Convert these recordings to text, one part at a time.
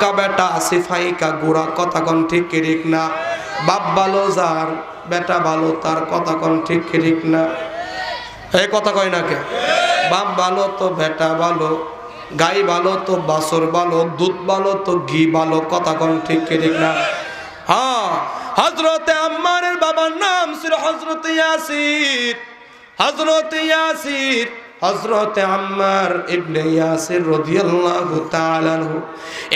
বাক্কা বেটা, সিফাইকা গুড়া কথা কন ঠিক কি ঠিক না। বাপ ভালো যার, বেটা ভালো তার কথা কন ঠিক কি ঠিক না। এই কথা কয় না কে? বাপ ভালো তো বেটা ভালো, গাই ভালো তো বাসর ভালো, দুধ ভালো তো ঘি ভালো কথা কন ঠিক কি ঠিক না। হ্যাঁ হজরতে আম্মারের বাবার নাম ছিল হজরত ইয়াসির। হজরত ইয়াসির হজরতে আম্মার ইবনে ইয়াসির রাদিয়াল্লাহু তাআলা আনহু।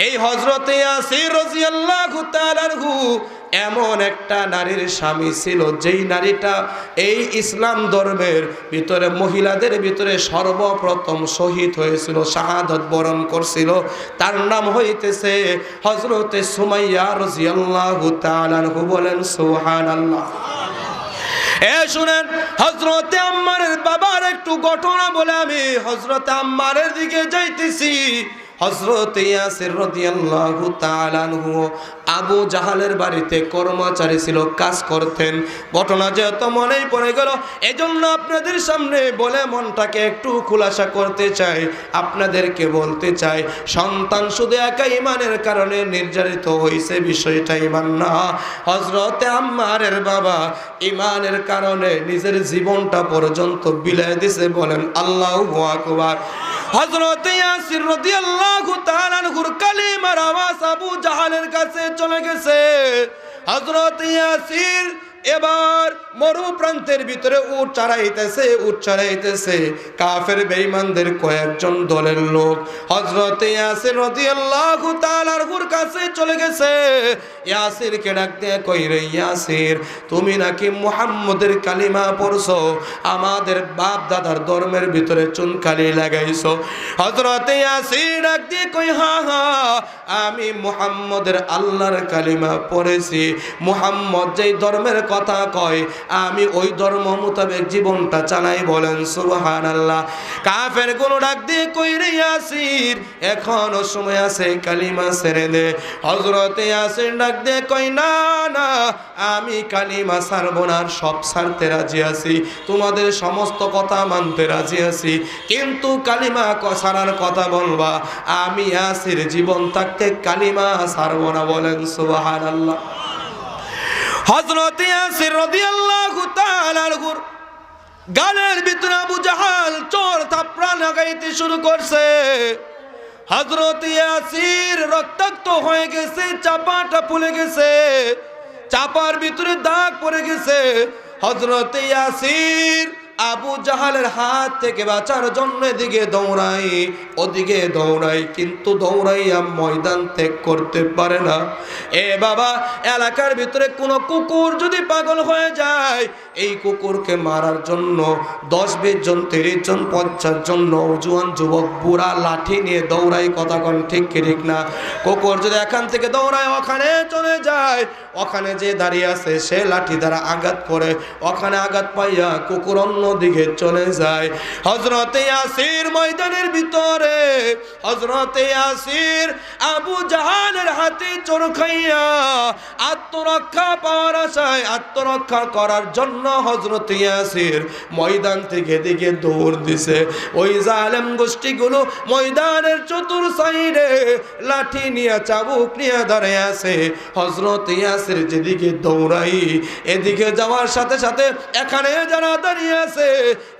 এই হজরতে ইয়াসির রাদিয়াল্লাহু তাআলা আনহু এমন একটা নারীর স্বামী ছিল, যেই নারীটা এই ইসলাম ধর্মের ভিতরে, মহিলাদের ভিতরে সর্বপ্রথম শহীদ হয়েছিল, শাহাদত বরণ করছিল। তার নাম হইতেছে হজরতে সুমাইয়া রাদিয়াল্লাহু তাআলা আনহু বলেন, সুবহানাল্লাহ। এ শুনেন হজরতে আম্মারের বাবার একটু ঘটনা বলে আমি হজরত আম্মারের দিকে যাইতেছি। হজরত ইয়াসির রাদিয়াল্লাহু তাআলা আনহু আবু জাহালের বাড়িতে কর্মচারী ছিল, কাজ করতেন। ঘটনা যেহেতু মনেই পড়ে গেল, এজন্য আপনাদের সামনে বলে মনটাকে একটু খুলাসা করতে চাই, আপনাদেরকে বলতে চাই, সন্তান শুধু একা ইমানের কারণে নির্যাতিত হয়েছে বিষয়টা ইমান না। হজরতে আম্মারের বাবা ইমানের কারণে নিজের জীবনটা পর্যন্ত বিলাই দিছে বলেন আল্লাহ আকবার। হজরতে ইয়াসির রাদিয়াল্লাহু তাআলা কালিমার আওয়াজ আবু জাহালের কাছে চলে গেছে। হজরত ইয়াসির এবার মরু প্রান্তের ভিতরে উট চারাইতেছে উট চারাইতেছে কাফের বেঈমানদের কয়েকজন দলের লোক হযরত ইয়াসির রাদিয়াল্লাহু তাআলার হুর কাছে চলে গেছে। ইয়াসিরকে ডাক দিয়ে কই রে ইয়াসির, তুমি নাকি মুহাম্মদের কালিমা পড়ছো? আমাদের বাপ দাদার ধর্মের ভিতরে চুনকালি লাগাইছো। হযরত ইয়াসির ডাক দিয়ে কই, হা হা, আমি মুহাম্মদের আল্লাহর কালিমা পড়েছি। মুহাম্মদ যেই ধর্মের কথা কয়, আমি ওই ধর্ম মোতাবেক জীবনটা চালাই বলেন সুবহান আল্লাহ কাফের কোন ডাক দিয়ে কই রে ইয়াসির? এখনও সময় আছে, কালিমা ছেড়ে দে। হজরতে ইয়াসির ডাক দিয়ে কই না না, আমি কালিমা ছাড়বো না সব ছাড়তে রাজি আছি। তোমাদের সমস্ত কথা মানতে রাজি আছি। কিন্তু কালিমা ছাড়ার কথা বলবা, আমি ইয়াসির জীবন থাকতে কালিমা ছাড়বো না বলেন সুবহান আল্লাহ হজরত ইয়াসির রাদিয়াল্লাহু তাআলা আনহুর গালের ভিতরে আবু জাহাল চোর থাপড়া লাগাইতে শুরু করছে। হজরত ইয়াসির রক্তাক্ত হয়ে গেছে, চাপাটা ফুলে গেছে, চাপার ভিতরে দাগ পড়ে গেছে। হজরত ইয়াসির আবু জাহালের হাত থেকে বাঁচার জন্য এদিকে দৌড়াই, ওদিকে দৌড়াই, কিন্তু দৌড়াইয়া ময়দান ত্যাগ করতে পারে না। এ বাবা, এলাকার ভিতরে কোনো কুকুর যদি পাগল হয়ে যায়, এই কুকুরকে মারার জন্য দশ, বিশ জন, তিরিশ জন, পঞ্চাশ জন নৌজওয়ান যুবক বুড়া লাঠি নিয়ে দৌড়াই কথা কন ঠিক ঠিক না? কুকুর যদি এখান থেকে দৌড়ায়, ওখানে চলে যায় ওখানে যে দাঁড়িয়ে আছে, সে লাঠি দ্বারা আঘাত করে। ওখানে আঘাত পাইয়া কুকুর অন্য দিকে চলে যায়। হজরতে আসির ময়দানের ভিতরে হজরতে আসির আবু জাহানের হাতে চোর খাইয়া আত্মরক্ষা পাওয়ার আশায় আত্মরক্ষা করার জন্য হজরত ইয়াসির ময়দান থেকে দিকে দৌড় দিছে। ওই জালেম গোষ্ঠীগুলো ময়দানের চতুর সাইডে লাঠি নিয়ে, চাবুক নিয়ে দাঁড়িয়ে আছে। হজরত ইয়াসির যেদিকে দৌড়াই, এদিকে যাওয়ার সাথে সাথে এখানে যারা দাঁড়িয়ে আছে,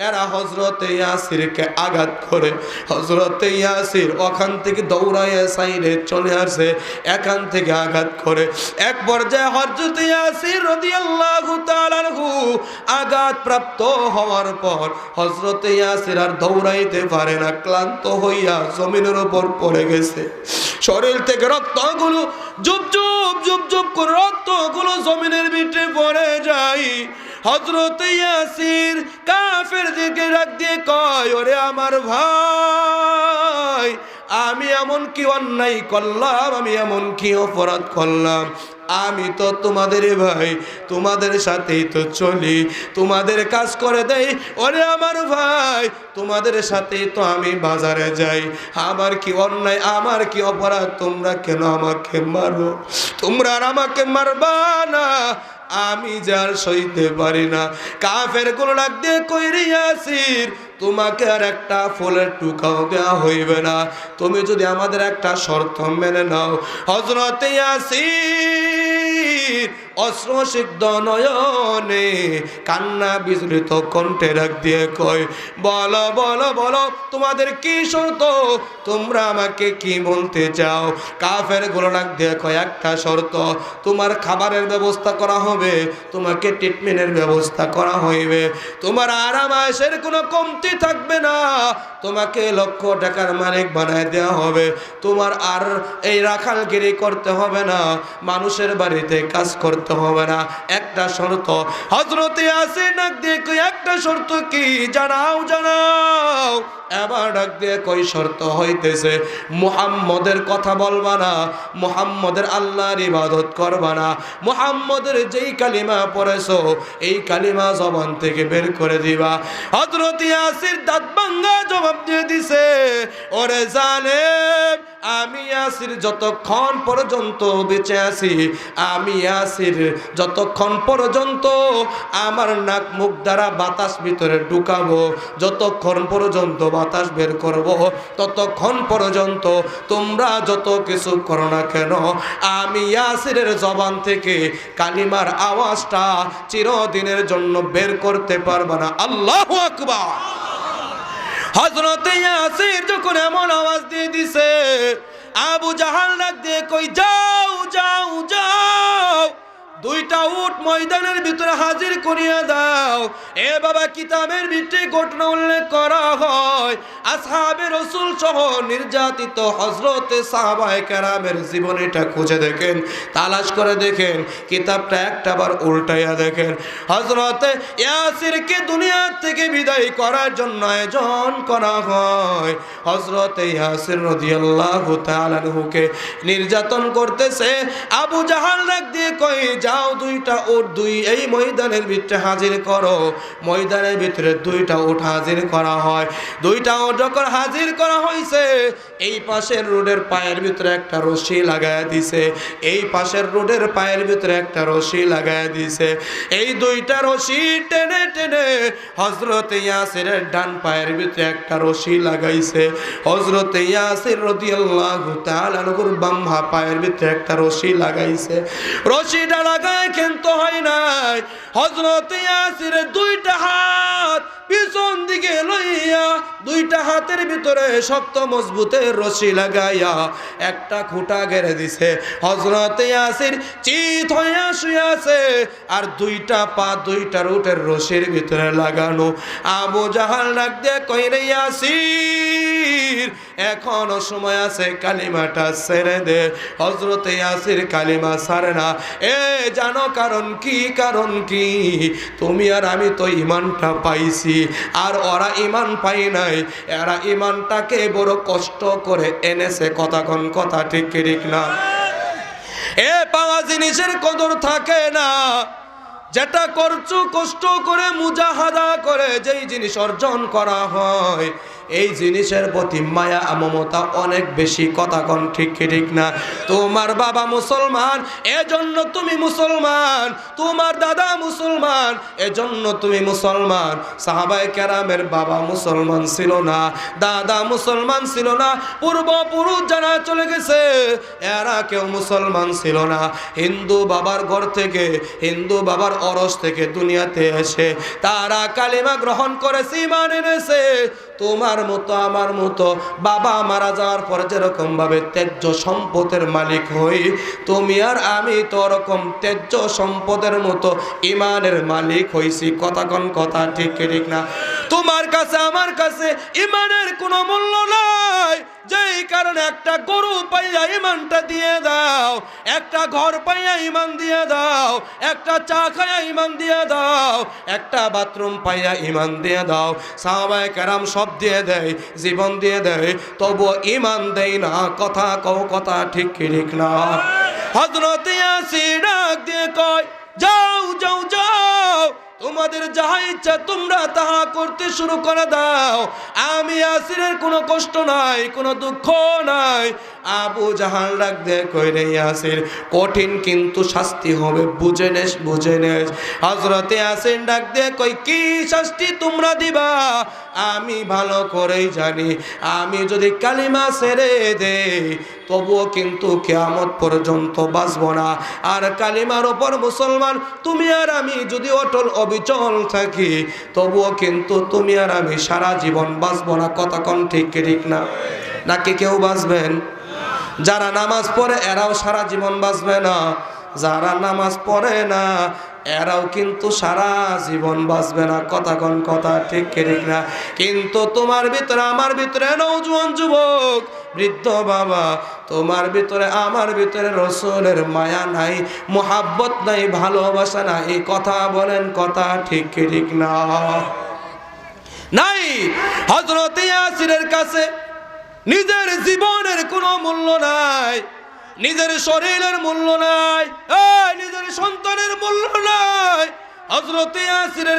এরা হজরত ইয়াসিরকে আঘাত করে। হজরত ইয়াসির ওখান থেকে দৌড়াইয়া সাইডে চলে আসে, এখান থেকে আঘাত করে। এক পর্যায়ে হজরত ইয়াসির রাদিয়াল্লাহু তাআলা আনহু আঘাত প্রাপ্ত হওয়ার পর হজরত ইয়াসির আর দৌড়াইতে পারে না, ক্লান্ত হইয়া জমিনের উপর পড়ে গেছে। শরীর থেকে রক্তগুলো জুপ জুপ জুপ করে রক্তগুলো জমিনের ভিতরে পড়ে যায়। হজরত ইয়াসির কাফের দিকে ডাক দিয়ে কয়, ওরে আমার ভাই, আমি এমন কি অন্যায় করলাম, আমি এমন কি অপরাধ করলাম? আমি তো তোমাদের ভাই, তোমাদের সাথেই তো চলি। তোমাদের কাজ করে দেই, ওরে আমার ভাই, তোমাদের সাথে তো আমি বাজারে যাই। আমার কি অন্যায়, আমার কি অপরাধ, তোমরা কেন আমাকে মারো? তোমরা আর আমাকে মারবা না। আমি যার সইতে পারি না। কাফের কোন ডাক দিয়ে কইরে আসির তোমাকে আর একটা ফুলের টুকাও দেওয়া হইবে না। তুমি যদি আমাদের একটা শর্ত মেনে নাও। হজরতে আসির অশ্রসিদ্ধ নয়নে কান্না বিজড়িত কণ্ঠে রাখ দিয়ে কয়, বলো বলো বলো, তোমাদের কি শর্ত? তোমরা আমাকে কি বলতে চাও? কাফেরগুলো ডাক দিয়ে কয়, একটা শর্ত, তোমার খাবারের ব্যবস্থা করা হবে, তোমাকে ট্রিটমেন্টের ব্যবস্থা করা হইবে। তোমার আরাম আয়েসের কোনো কমতি থাকবে না। তোমাকে লক্ষ টাকার মালিক বানায় দেওয়া হবে। তোমার আর এই রাখালগিরি করতে হবে না। মানুষের বাড়িতে কাজ করতে হবে না, একটা শর্ত। হজরতে আসে নাক দিয়ে একটা শর্ত কি? জানাও জানাও। এবার ডাক দিয়ে কই, শর্ত হইতেছে, মুহাম্মদের কথা বলবা না, মুহাম্মদের আল্লাহর ইবাদত করবা না। মুহাম্মদের যেই কালিমা পড়েছো, এই কালিমা জবান থেকে বের করে দিবা। হজরত ইয়াসির দাঁত ভাঙ্গা জবাব দিয়ে দিছে, ওরে জালেম আমি আসির যতক্ষণ পর্যন্ত বেঁচে আছি, আমি আসির যতক্ষণ পর্যন্ত আমার নাক মুখ দ্বারা বাতাস ভিতরে ঢুকাবো, যতক্ষণ পর্যন্ত বাতাস বের করব, ততক্ষণ পর্যন্ত তোমরা যত কিছু করো না কেন, আমি ইয়াসিরের জবান থেকে কালিমার আওয়াজটা চিরদিনের জন্য বের করতে পারবে না। আল্লাহ আকবার! হজরতে ইয়াসির যখন এমন আওয়াজ দিয়ে দিছে, আবু জাহাল ডাক দিয়ে কই, যাও যাও যাও। দুইটা উট ময়দানের ভিতরে হাজির করিয়া দাও। এ বাবা, কিতাবের ভিতরে ঘটনা উল্লেখ করা হয়। আসহাবে রসুল সহ নির্যাতিত হজরতে সাহাবায়ে কেরামের জীবনীটা খুঁজে দেখেন, তালাশ করে দেখেন, কিতাবটা একটাবার উল্টাইয়া দেখেন। হজরতে ইয়াসিরকে দুনিয়া থেকে বিদায় করার জন্য আয়োজন করা হয়। হজরতে ইয়াসির রাদিয়াল্লাহু তাআলাহুকে নির্যাতন করতেছে। আবু জাহাল ডাক দিয়ে কই যাও দুইটা ওট দুই এই ময়দানের ভিতরে হাজির করো। ময়দানের ভিতরে দুইটা ওট হাজির করা হয়। দুইটা ওট যখন হাজির করা হয়েছে, এই পাশের রোডের পায়ের ভিতরে একটা রশি লাগায় দিছে। এই পাশের রোডের পায়ের ভিতরে একটা রশি লাগায় দিছে। এই দুইটা রশি টেনে টেনে হজরত ইয়াসিরের ডান পায়ের ভিতরে একটা রশি লাগাইছে। হজরত ইয়াসির রাদিয়াল্লাহু তাআলা বাম্মা পায়ের ভিতরে একটা রশি লাগাইছে। রশিটা লাগায় কিন্তু হয় নাই। হজরত ইয়াসিরের দুইটা হাত পিছন দিকে লইয়া, দুইটা হাতের ভিতরে শক্ত মজবুতের রশি লাগাইয়া একটা খুঁটা গেড়ে দিছে। হজরত ইয়াসির চিত হইয়া শুয়াছে আর দুইটা পা দুইটা রুটের রশির ভিতরে লাগানো। আবু জাহাল ডাক দিয়ে কইরে, ইয়াসির! এখনও সময় আছে কালিমাটা ছেড়ে দে। হজরত ইয়াসির কালিমা ছাড়ে না। এ, জানো কারণ কি কারণ কি? তুমি আর আমি তো ইমানটা পাইছি, আর ওরা ইমান পাই নাই। এরা ইমানটাকে বড় কষ্ট করে এনেছে, কথা কোন কথা ঠিক ঠিক না? এ, পাওয়া জিনিসের কদর থাকে না। যেটা করছ, কষ্ট করে মুজাহাদা করে যেই জিনিস অর্জন করা হয় এই জিনিসের প্রতি মায়া মমতা অনেক বেশি। কথা কন ঠিক ঠিক না? তোমার বাবা মুসলমান, এজন্য তুমি মুসলমান। তোমার দাদা মুসলমান, এজন্য তুমি মুসলমান। সাহাবাই কেরামের বাবা মুসলমান ছিল না, দাদা মুসলমান ছিল না, পূর্বপুরুষ জানা চলে গেছে, এরা কেউ মুসলমান ছিল না। হিন্দু বাবার ঘর থেকে, হিন্দু বাবার অরস থেকে দুনিয়াতে এসে তারা কালিমা গ্রহণ করেছে, ইমান এনেছে। তোমার মতো, আমার মতো, বাবা মারা যাওয়ার পর যেরকম ভাবে তেজ্য সম্পদের মালিক হই, তুমি আর আমি তো ওরকম তেজ্য সম্পদের মতো ইমানের মালিক হইছি। কথা কোন কথা ঠিক ঠিক না? তোমার কাছে, আমার কাছে ইমানের কোনো মূল্য নাই। যেই কারণে একটা গরু পাইয়া ইমানটা দিয়ে দাও, একটা ঘর পাইয়া ইমান দিয়ে দাও, একটা চা খাইয়া ইমান দিয়ে দাও, একটা বাথরুম পাইয়া ইমান দিয়ে দাও। সাহাবায় কেরাম সব দিয়ে দেয়, জীবন দিয়ে দেয়, তবুও ইমান দেয় না, কথা কও কথা ঠিক ঠিক না। হজরত ইয়াসির ডাক দিয়ে কয়, যাও যাও যাও তোমাদের যাহা ইচ্ছা তোমরা তাহা করতে শুরু করে দাও। আমি আসিরের কোনো কষ্ট নাই, কোনো দুঃখ নাই। আবু জাহাল ডাক দে কইরে ইয়াসির? কঠিন কিন্তু শাস্তি হবে, বুঝে নেস বুঝে নেস। হজরতে ইয়াসিন ডাক দে কই, কি শাস্তি তোমরা দিবা? আমি ভালো করেই জানি, আমি যদি কালিমা ছেড়ে দে তবুও কিন্তু কেয়ামত পর্যন্ত বাঁচব না। আর কালিমার ওপর মুসলমান, তুমি আর আমি যদি অটল অবিচল থাকি, তবুও কিন্তু তুমি আর আমি সারা জীবন বাঁচব না। কতক্ষণ ঠিক কি ঠিক না? নাকি কেউ বাঁচবেন? যারা নামাজ পড়ে, এরাও সারা জীবন বাঁচবে না। যারা নামাজ পড়ে না, এরাও কিন্তু সারা জীবন বাঁচবে না। কথা কোন কথা ঠিক ঠিক না? কিন্তু তোমার ভিতরে, আমার ভিতরে নৌজওয়ান যুবক, বৃদ্ধ বাবা, তোমার ভিতরে, আমার ভিতরে রসুলের মায়া নাই, মোহাব্বত নাই, ভালোবাসা নাই। কথা বলেন, কথা ঠিক ঠিক না? নাই। হজরত ইয়াসিরের কাছে নিজের জীবনের কোনো মূল্য নাই। নিজের শরীরের মূল্য নাই। নিজের সন্তানের মূল্য নাই। হজরত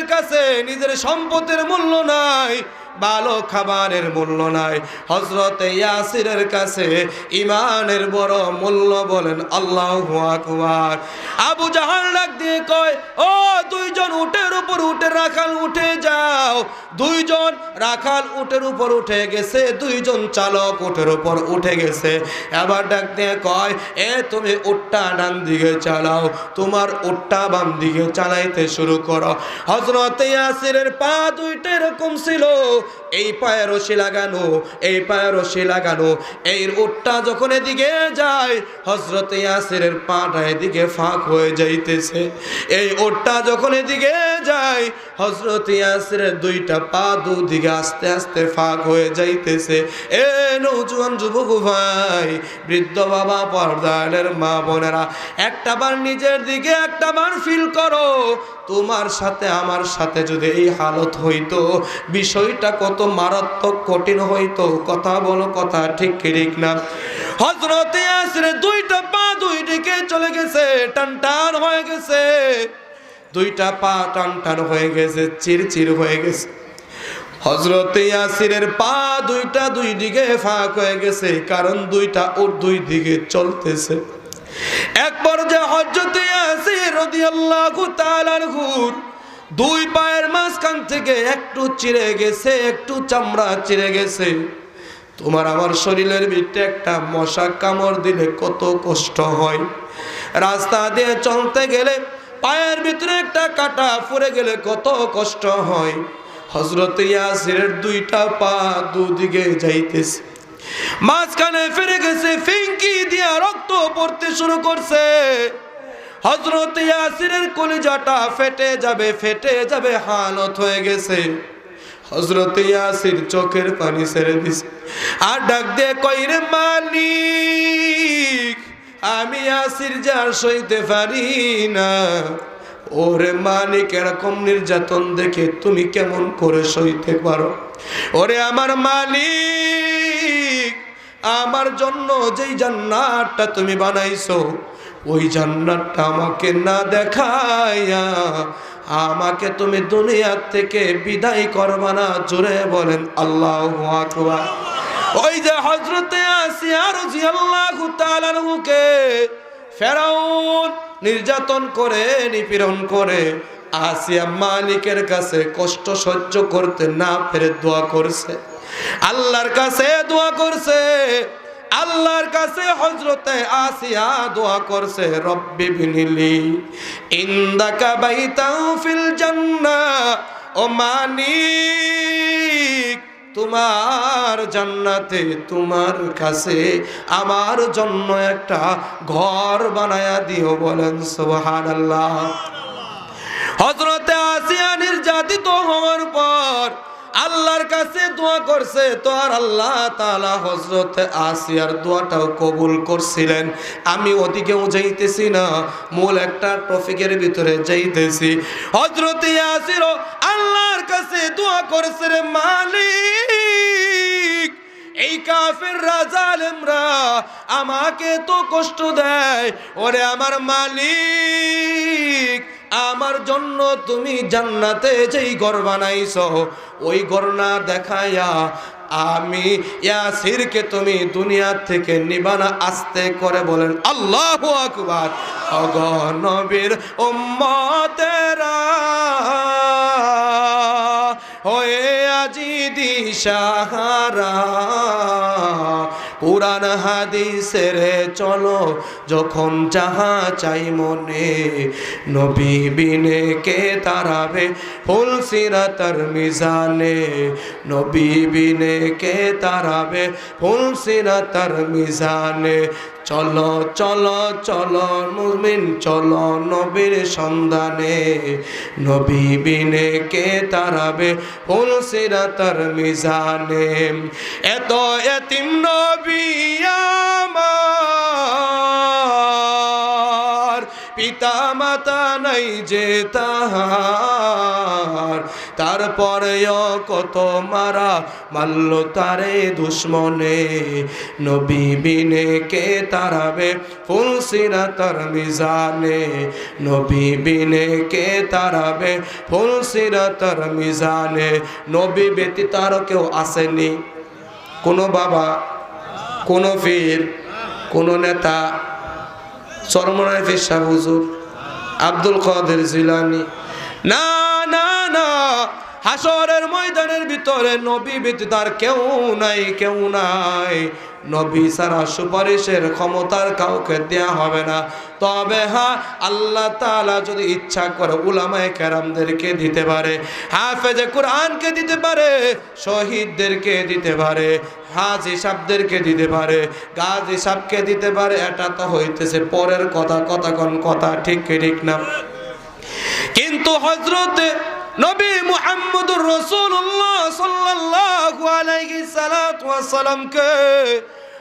কাছে নিজের সম্পদের মূল্য নাই। ভালো খাবারের মূল্য নাই। হজরত ইয়াসিরের কাছে ইমানের বড় মূল্য বলেন, আল্লাহ আকবার। আবু জাহান ডাক দিয়ে কয়, ও দুইজন উটের উপর উঠে রাখাল উঠে যাও। দুইজন রাখাল উটের উপর উঠে গেছে, দুইজন চালক উটের উপর উঠে গেছে। এবার ডাক দিয়ে কয়, এ তুমি উটটা ডান দিকে চালাও, তোমার উটটা বাম দিকে চালাইতে শুরু করো। হজরত ইয়াসিরের পা দুইটা এরকম ছিল এই পায়ে রশি লাগানো, এই পায়ে রশি লাগানো। এই উটটা যখন এদিকে যায় হজরত ইয়াসিরের পাটা এদিকে ফাঁক হয়ে যাইতেছে। এই উটটা যখন এদিকে যায় হজরত ইয়াসিরের দুইটা পা দুদিকে আস্তে আস্তে ফাঁক হয়ে যাইতেছে। এ নৌজুয়ান যুবক ভাই, বৃদ্ধ বাবা পর্দানের মা বোনেরা, একটা বার নিজের দিকে, একটা বার ফিল করো। তোমার সাথে আমার সাথে যদি এই হালত হইতো, বিষয়টা কত মারাত্মক কঠিন হইতো। কথা বলো, কথা ঠিক ঠিক না? হজরতে আসরে দুইটা পা দুই দিকে চলে গেছে, টান টান হয়ে গেছে। দুইটা পা টান টান হয়ে গেছে, চির চির হয়ে গেছে। হজরতে ইয়াসিরের পা দুইটা দুই দিকে ফাঁক হয়ে গেছে, কারণ দুইটা ওর দুই দিকে চলতেছে। এক পর্যায়ে হজরতে ইয়াসির রাদিয়াল্লাহু তাআলার হুর দুই পায়ের মাঝখান থেকে একটু চিড়ে গেছে, একটু চামড়া চিড়ে গেছে। তোমার আমার শরীরের ভিতরে একটা মশা কামড় দিলে কত কষ্ট হয়। রাস্তা দিয়ে চলতে গেলে পায়ের ভিতরে একটা কাটা ফুরে গেলে কত কষ্ট হয়। হজরত ইয়াসিরের দুইটা পা দুদিকে যাইতেছে। মাঝখানে ফিরে গেছে, ফিঙ্কি দিয়া রক্ত পড়তে শুরু করছে। হজরত ইয়াসিরের কলিজাটা ফেটে যাবে ফেটে যাবে, হালত হয়ে গেছে। হজরত ইয়াসির চোখের পানি ছেড়ে দিছে। আর ডাক দিয়ে কইরে মালিক, আমি ইয়াসির যার সইতে পারি না। ওরে মালিক, এরকম নির্যাতন দেখে তুমি কেমন করে সইতে পারো? ওরে আমার মালিক আমার জন্য যেই জান্নাতটা তুমি বানাইছো, ওই জান্নাতটা আমাকে না দেখাইয়া, আমাকে তুমি দুনিয়ার থেকে বিদায় করবা না, জোরে বলেন আল্লাহ আকবার। ওই যে হজরতে আসিয়া রাদিয়াল্লাহু তাআলার হুকে ফেরাউন নির্যাতন করে, নিপীড়ন করে, আসিয়া মালিকের কাছে কষ্ট সহ্য করতে না পেরে দোয়া করছে। আল্লাহর কাছে দোয়া করছে, আল্লাহর কাছে হজরতে আসিয়া দোয়া করছে, রব্বি বিনিলি ইন্দাকা বাইতাও ফিল জান্নাহ ও মালিক, তোমার জান্নাতে তোমার কাছে আমার জন্য একটা ঘর বানায়া দিও। বলেন, সুবহানাল্লাহ। হজরতে আসিয়া নির্যাতিত হওয়ার পর আল্লাহর কাছে দোয়া করছে, তো আর আল্লাহ তালা হজরত আসিয়ার দোয়াটাও কবুল করছিলেন। আমি ওদিকেও যাইতেছি না, মূল একটা টপিকের ভিতরে যাইতেছি। হজরত আসিরও আল্লাহর কাছে দোয়া করছে রে মালিক, এই কাফের রাজালেমরা আমাকে তো কষ্ট দেয়। ওরে আমার মালিক আমার জন্য তুমি জান্নাতে যেই ঘর বানাইছ, ওই ঘর না দেখায়া আমি ইয়াসিরকে তুমি দুনিয়া থেকে নিবানা আস্তে করে বলেন, আল্লাহ আকবার। অগনবীর উম্মতেরা হয়ে আজি দিশাহারা কোরআন হাদিসের চলো, যখন যাহা চাই মনে, নবী বিনে কে তারাবে? ফুল সিরাতার মিজানে, নবী বিনে কে তারাবে? ফুল সিরাতার মিজানে চলো চলো চলো, মুমিন, চলো নবীর সন্ধানে। নবী বিনে কে তারাবে ফুল সিরাতার মিজানে। এত এতিম নবী আমার পিতা মাতা নাই যে তাহার। তারপরেও কত মারা মাল্ল তারে দুশ্মনে। নবী বিনে কে তারাবে? ফুল সিরাতার মিজানে। নবী বিনে কে তারাবে? ফুল সিরাতার মিজানে। নবী ব্যতীত আর কেউ আসেনি। কোনো বাবা, কোনো ফির কোনো নেতা। চরমনায় ফির হুজুর। আব্দুল কাদের জিলানি। না না। হাসরের ময়দানের ভিতরে নবী ব্যতীত আর কেউ নাই কেউ নাই। নবী সারা সুপারিশের ক্ষমতার কাউকে দেয়া হবে না। তবে হ্যাঁ আল্লাহ তাআলা যদি ইচ্ছা করে উলামায়ে কেরামদেরকে দিতে পারে, হাফেজে কোরআনকে দিতে পারে, শহীদদেরকে দিতে পারে, হাজি সাহেবদেরকে দিতে পারে, গাজী সাহেবকে দিতে পারে, এটা তো হইতেছে পরের কথা কথা কোন কথা ঠিক ঠিক না। কিন্তু হজরতে নবী মুহাম্মদুর রাসূলুল্লাহ সাল্লাল্লাহু আলাইহি সালাম ওয়াসালামকে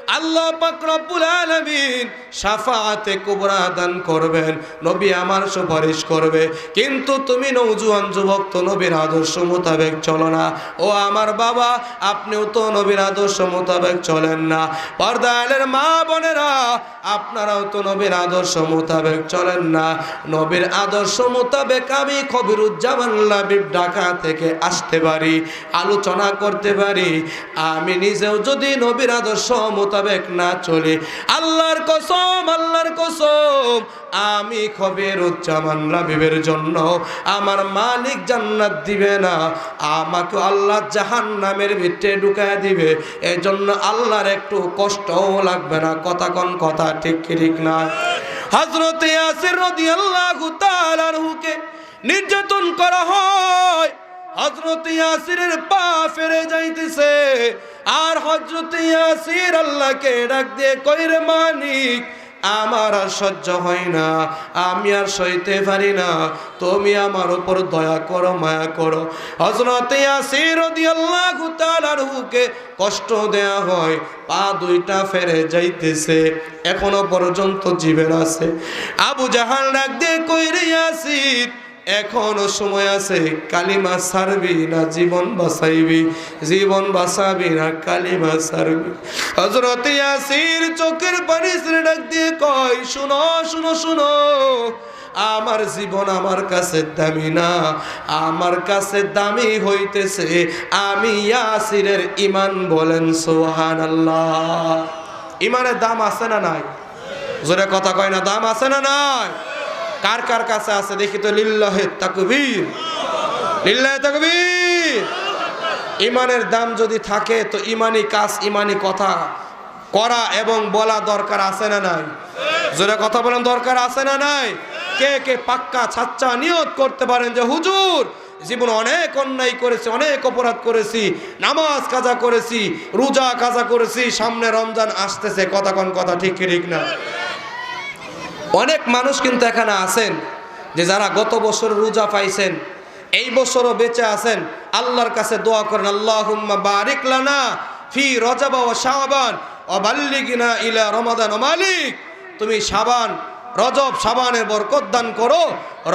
আল্লাহ পাক রব্বুল আলামিন শাফাআতে কুবরা দান করবেন। নবী আমার সুপারিশ করবে। কিন্তু তুমি নৌজুয়ান যুবক তো নবীর আদর্শ মোতাবেক চলো না। ও আমার বাবা, আপনিও তো নবীর আদর্শ মোতাবেক চলেন না। পর্দালের মা বোনেরা, আপনারাও তো নবীর আদর্শ মোতাবেক চলেন না। নবীর আদর্শ মোতাবেক আমি কবিরুজ্জামান লাবিব ঢাকা থেকে আসতে পারি, আলোচনা করতে পারি। আমি নিজেও যদি নবীর আদর্শ মোতাবেক না চলি। আল্লাহর কসম আল্লাহর কসম। আমি খবের উজ্জামান রাবিবের জন্য। আমার মালিক জান্নাত দিবে না। আমাকে আল্লাহ জাহান নামের ভিতরে ঢুকায় দিবে। এই জন্য আল্লাহর একটু কষ্টও লাগবে না। কথা কোন কথা ঠিক ঠিক না? হজরতে আসির রদি আল্লাহ নির্যাতন করা হয়। হজরত ইয়াসিরের পা ফেরে যাইতেছে। আর হজরত ইয়াসির আল্লাহকে ডাক দিয়ে কইরে, মানিক, আমার আর সহ্য হয় না, আমি আর সইতে পারি না, তুমি আমার উপর দয়া করো, মায়া করো। হজরত রাদিয়াল্লাহু তাআলার হুকে কষ্ট দেয়া হয়, পা দুইটা ফেরে যাইতেছে, এখনও পর্যন্ত জীবের আছে। আবু জাহাল ডাক দিয়ে, কইরে ইয়াসির এখনও সময় আছে, কালিমা সারবি না জীবন বাঁচাইবি? জীবন বাঁচাবি না কালিমা সারবি হজরত ইয়াসির চোখের পানি ডাক দিয়ে কয়, শুনো শুনো শুনো, আমার জীবন আমার কাছে দামি না, আমার কাছে দামি হইতেছে। আমি ইয়াসিরের ইমান বলেন সোহান আল্লাহ ইমানের দাম আছে না নাই? জোরে কথা কয় না, দাম আছে না নাই? কার কার কাছে আছে? দেখি তো লিল্লাহে তাকবীর। লিল্লাহে তাকবীর। ইমানের দাম যদি থাকে, তো ইমানি কাজ ইমানি কথা। করা এবং বলা দরকার আছে না নাই? জোরে কথা বলেন, দরকার আছে না নাই? কে কে পাক্কা ছাচ্চা নিয়ত করতে পারেন যে, হুজুর, জীবনে অনেক অন্যায় করেছি, অনেক অপরাধ করেছি, নামাজ কাজা করেছি, রোজা কাজা করেছি, সামনে রমজান আসতেছে। কথা কোন কথা, ঠিক ঠিক না? অনেক মানুষ কিন্তু এখানে আছেন যে যারা গত বছর রোজা পাইছেন এই বছরও বেঁচে আছেন। আল্লাহর কাছে দোয়া করেন আল্লাহ বারিক লানা ফি রজাবা ও শাহবান অবাল্লিগিনা ইলা রমাদান ও মালিক। তুমি সাবান রজব সাবানের বরকত দান করো।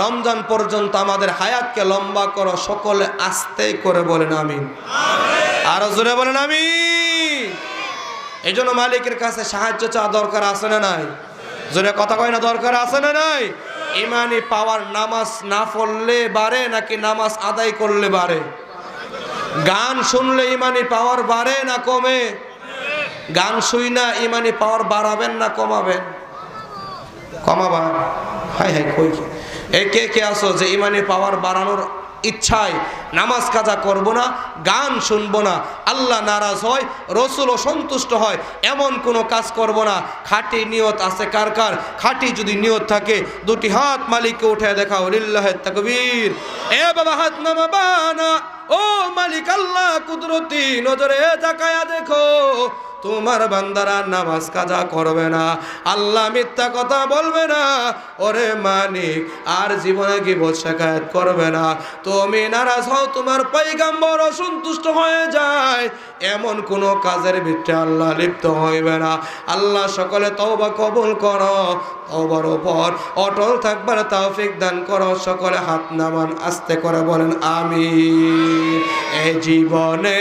রমজান পর্যন্ত আমাদের হায়াতকে লম্বা করো সকলে আস্তে করে বলেন আমিন। আরও জোরে বলেন আমি এই জন্য মালিকের কাছে সাহায্য চাওয়া দরকার আছে না নাই? জোরে কথা কয় না, দরকার আছে না নাই? ইমানি পাওয়ার নামাজ না পড়লে বাড়ে নাকি নামাজ আদায় করলে বাড়ে? গান শুনলে ইমানি পাওয়ার বাড়ে না কমে? গান শুই না ইমানি পাওয়ার বাড়াবেন না কমাবেন? কমাবা হাই হাই কই কি? কে আসো যে ইমানি পাওয়ার বাড়ানোর ইচ্ছায় নামাজ কাজা করব না, গান শুনব না, আল্লাহ নারাজ হয়, রসুলও সন্তুষ্ট হয়, এমন কোনো কাজ করব না। খাঁটি নিয়ত আছে কার কার? খাঁটি যদি নিয়ত থাকে, দুটি হাত মালিককে উঠে দেখাও, লিল্লাহে তাকবীর। এ বাবা হাত নামাবানা ও মালিক আল্লাহ কুদরতি নজরে তাকায়া দেখো। তোমার বান্দারা নামাজ কাজা করবে না। আল্লাহ মিথ্যা কথা বলবে না। ওরে মানিক আর জীবনে কি শেখায়ত করবে না। তুমি নারাজ হও, তোমার পাইগাম্বর অসন্তুষ্ট হয়ে যায়। এমন কোন কাজের ভিতরে আল্লাহ লিপ্ত হইবে না। আল্লাহ সকলে তওবা কবুল করো। তওবার উপর অটল থাকবার তৌফিক দান করো। সকলে হাত নামান আস্তে করে বলেন আমি এ জীবনে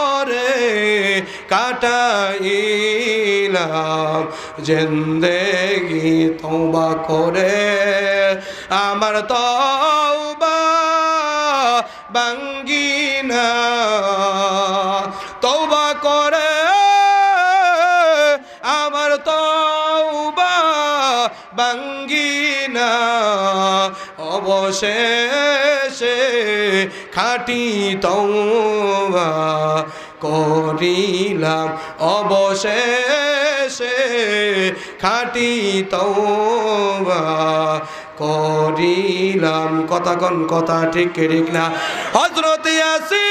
কাটাইলাম জিন্দেগি তওবা করে। আমার তওবা বাঙ্গিনা তওবা করে। আমার তওবা বাঙ্গিনা অবশেষে খাটি তওবা করিলাম। অবশেষে খাটি তওবা করিলাম। কথা কন কথা ঠিক ঠিক না? হজরত ইয়াসির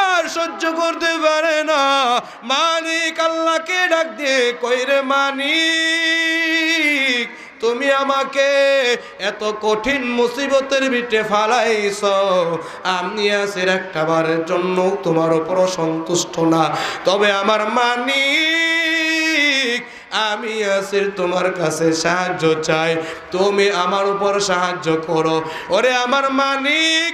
আর সহ্য করতে পারে না। মালিক আল্লাহকে ডাক দিয়ে কইরে মানিক তুমি আমাকে এত কঠিন মুসিবতের ভিতরে ফালাইছ। আমি আসির একটা বারের জন্য তোমার উপর সন্তুষ্ট না। তবে আমার মানিক আমি আসির তোমার কাছে সাহায্য চাই। তুমি আমার উপর সাহায্য করো। ওরে আমার মানিক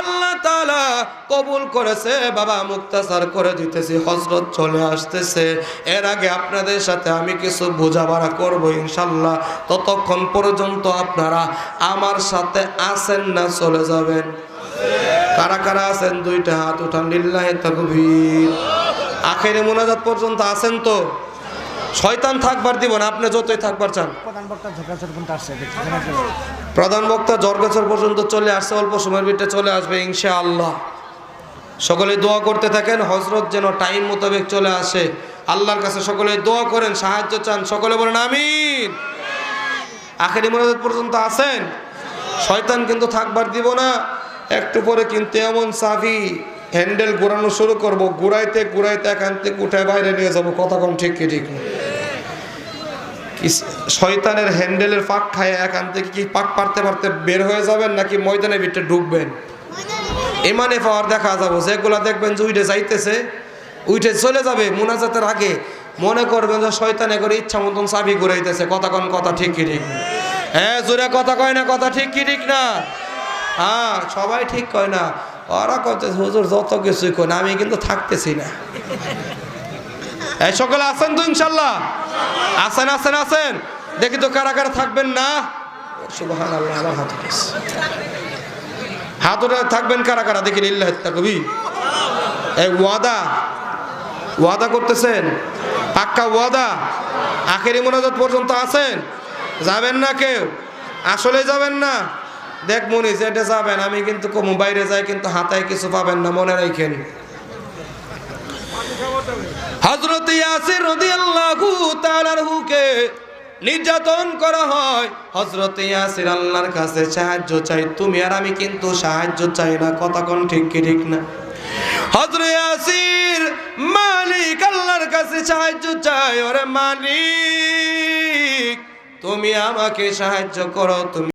আল্লাহ তালা কবুল করেছে, বাবা মুক্তাসার করে দিতেছি হজরত চলে আসতেছে। এর আগে আপনাদের সাথে আমি কিছু বোঝাপড়া করব ইনশাল্লাহ ততক্ষণ পর্যন্ত আপনারা আমার সাথে আসেন না, চলে যাবেন। কারা কারা আছেন? দুইটা হাত উঠান, লিল্লাহে তাকবীর। আখেরে মোনাজাত পর্যন্ত আছেন তো? শয়তান থাকবার দিব না আপনি যতই থাকবার চান। প্রধান বক্তা জর্গেশ্বর পর্যন্ত চলে আসছে অল্প সময়ের ভিতরে চলে আসবে ইনশা আল্লাহ সকলে দোয়া করতে থাকেন হজরত যেন টাইম মোতাবেক চলে আসে। আল্লাহর কাছে সকলে দোয়া করেন সাহায্য চান সকলে বলেন আমিন। আখেরি মোনাজাত পর্যন্ত আসেন শয়তান কিন্তু থাকবার দিব না একটু পরে কিন্তু এমন সাফি হ্যান্ডেল ঘোরানো শুরু করব ঘুরাইতে ঘুরাইতে এখান থেকে উঠে বাইরে নিয়ে যাব কথা কম ঠিক কি ঠিক না। শয়তানের হ্যান্ডেলের পাক খায় এখান থেকে কি পাক পারতে পারতে বের হয়ে যাবেন নাকি ময়দানের ভিতরে ঢুকবেন? ইমানে পাওয়ার দেখা যাব, যেগুলা দেখবেন যে উইটে যাইতেছে উইটে চলে যাবে মুনাজাতের আগে। মনে করবেন যে শয়তানে করে ইচ্ছা মতন চাবি ঘুরাইতেছে, কথা কন কথা ঠিক কি ঠিক? হ্যাঁ জোরে কথা কয় না, কথা ঠিক কি ঠিক না? হ্যাঁ সবাই ঠিক কয় না। ওরা কত হুজুর, যত কিছুই কয় না আমি কিন্তু থাকতেছি না। এই সকলে আছেন তো ইনশাল্লাহ আছেন আছেন আছেন? দেখি তো কারা কারা থাকবেন না? হাত উঠে থাকবেন কারা কারা? দেখি লিল্লাহ কবি এই ওয়াদা ওয়াদা করতেছেন? পাক্কা ওয়াদা? আখেরি মোনাজাত পর্যন্ত আছেন? যাবেন না কেউ? আসলে যাবেন না? দেখ মনি, যেটা যাবেন, আমি কিন্তু বাইরে যাই কিন্তু হাতায় কিছু পাবেন না, মনে রাখেন। হজরত ইয়াসির রাদিয়াল্লাহু তাআলার হুকে নির্যাতন করা হয়। হজরত ইয়াসির আল্লাহর কাছে সাহায্য চাই, তুমি আর আমি কিন্তু সাহায্য চাই না, কথা কোন ঠিক কি ঠিক না? হজরত ইয়াসির মালিক আল্লাহর কাছে সাহায্য চাই, ওরে মালিক, তুমি আমাকে সাহায্য করো, তুমি